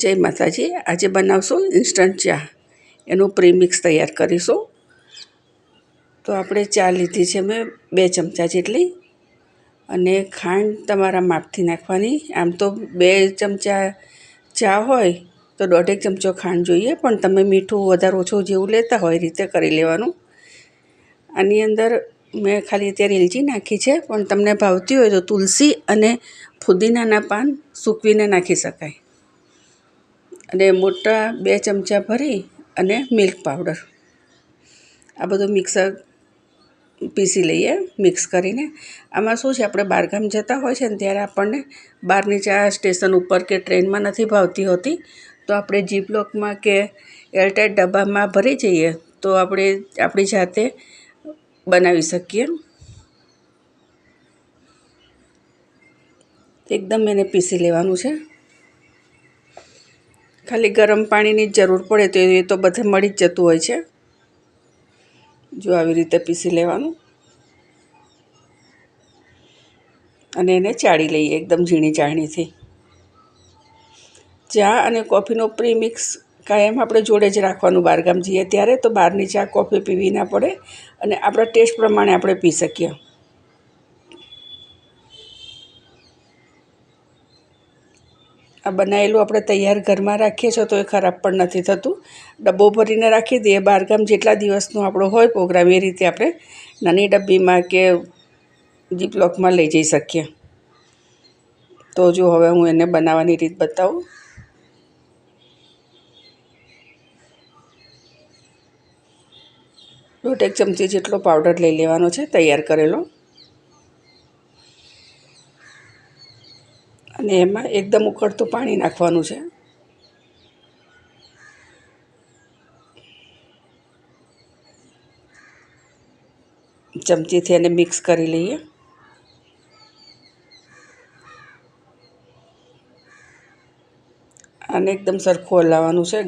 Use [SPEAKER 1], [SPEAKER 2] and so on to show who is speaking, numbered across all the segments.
[SPEAKER 1] જય માતાજી, આજે બનાવશું ઇન્સ્ટન્ટ ચા. એનું પ્રીમિક્સ તૈયાર કરીશું. તો આપણે ચા લીધી છે મેં બે ચમચા જેટલી. અને ખાંડ તમારા માપથી નાખવાની. આમ તો બે ચમચા ચા હોય તો દોઢેક ચમચો ખાંડ જોઈએ, પણ તમે મીઠું વધારે ઓછું જેવું લેતા હોય રીતે કરી લેવાનું. આની અંદર મેં ખાલી અત્યારે એલચી નાખી છે, પણ તમને ભાવતી હોય તો તુલસી અને ફુદીનાના પાન સૂકવીને નાખી શકાય. અને મોટા બે ચમચા ભરી અને મિલ્ક પાવડર. આ બધું મિક્સર પીસી લઈએ, મિક્સ કરીને. આમાં શું છે, આપણે બહારગામ જતા હોય છે ને ત્યારે આપણને બહારની ચા સ્ટેશન ઉપર કે ટ્રેનમાં નથી ભાવતી હોતી, તો આપણે જીપલોકમાં કે એરટાઈટ ડબ્બામાં ભરી જઈએ, તો આપણે આપણી જાતે બનાવી શકીએ. એકદમ એને પીસી લેવાનું છે. ખાલી ગરમ પાણીની જરૂર પડે તો એ તો બધે મળી જ જતું હોય છે. જો આવી રીતે પીસી લેવાનું. અને એને ચાળી લઈએ એકદમ ઝીણી ચાળણીથી. ચા અને કોફીનો પ્રીમિક્સ કાયમ આપણે જોડે જ રાખવાનું બહારગામ જઈએ. ત્યારે તો બહારની ચા કોફી પીવી ના પડે અને આપણા ટેસ્ટ પ્રમાણે આપણે પી શકીએ. આ બનાવેલું આપણે તૈયાર ઘરમાં રાખીએ છીએ તો એ ખરાબ પણ નથી થતું. ડબ્બો ભરીને રાખી દઈએ. બહારગામ જેટલા દિવસનો આપણો હોય પ્રોગ્રામ, એ રીતે આપણે નાની ડબ્બીમાં કે જીપલોકમાં લઈ જઈ શકીએ. તો જો હવે હું એને બનાવવાની રીત બતાવું. દોઢ એક ચમચી જેટલો પાવડર લઈ લેવાનો છે, તૈયાર કરેલો. અને એમાં એકદમ ઉકળતું પાણી નાખવાનું છે. ચમચીથી એને મિક્સ કરી લઈએ. અને એકદમ સરખું હલાવવાનું છે.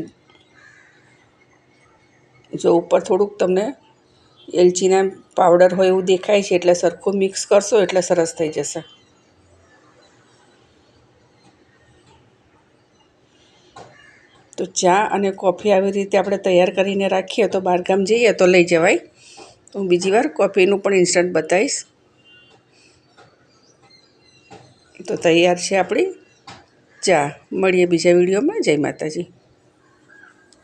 [SPEAKER 1] જો ઉપર થોડુંક તમને એલચીના પાવડર હોય એવું દેખાય છે એટલે સરખું મિક્સ કરશો એટલે સરસ થઈ જશે. તો ચા અને કોફી આવી રીતે આપણે તૈયાર કરીને રાખીએ તો બહારગામ જઈએ તો લઈ જવાય. હું બીજી વાર કોફીનું પણ ઇન્સ્ટન્ટ બતાવીશ. તો તૈયાર છે આપણી ચા. મળીએ બીજા વિડીયોમાં. જય માતાજી.